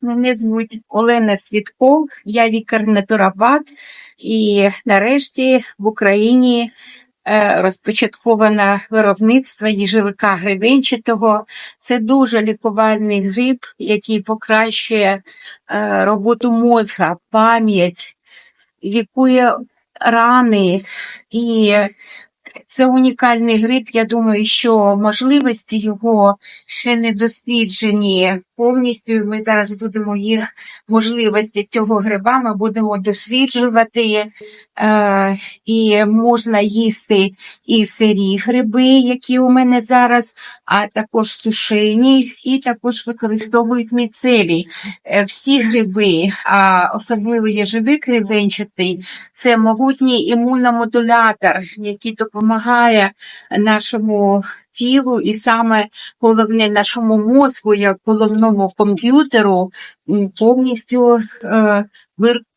Мене звуть Олена Свідко, я лікар-натуропат, і нарешті в Україні е, розпочатковано виробництво їжевика гривенчатого. Це дуже лікувальний гриб, який покращує е, роботу мозга, пам'ять, лікує рани і це унікальний гриб. Я думаю, що можливості його ще не досліджені повністю. і Ми зараз будемо їх можливості цього гриба. Ми будемо досліджувати. Е, і можна їсти і сирі гриби, які у мене зараз, а також сушені, і також використовують міцелій. Е, всі гриби, а особливо єжевик грибенчатий, це могутній імуномодулятор, який допомагає нашому тілу і саме головне нашому мозку, як головному комп'ютеру, повністю е,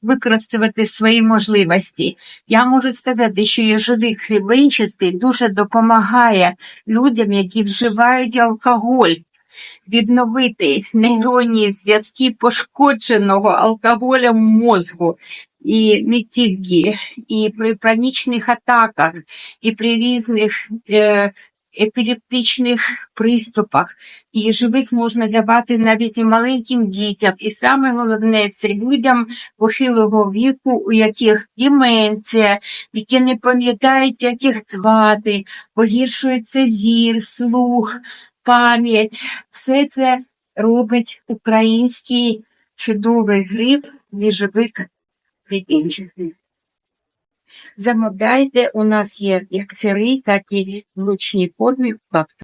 використовувати свої можливості. Я можу сказати, що єжовик грибенчастий дуже допомагає людям, які вживають алкоголь. Відновити нейронні зв'язки пошкодженого алкоголем мозку, і не тільки, і при панічних атаках, і при різних е, епілептичних приступах. І їжовик можна давати навіть і маленьким дітям. І саме головне це людям похилого віку, у яких деменція, які не пам'ятають, як їх звати, погіршується зір, слух, пам'ять. Все це робить український чудовий гриб, їжовик грибінчик. Замовляйте, у нас є як сирий, так і в ручній формі.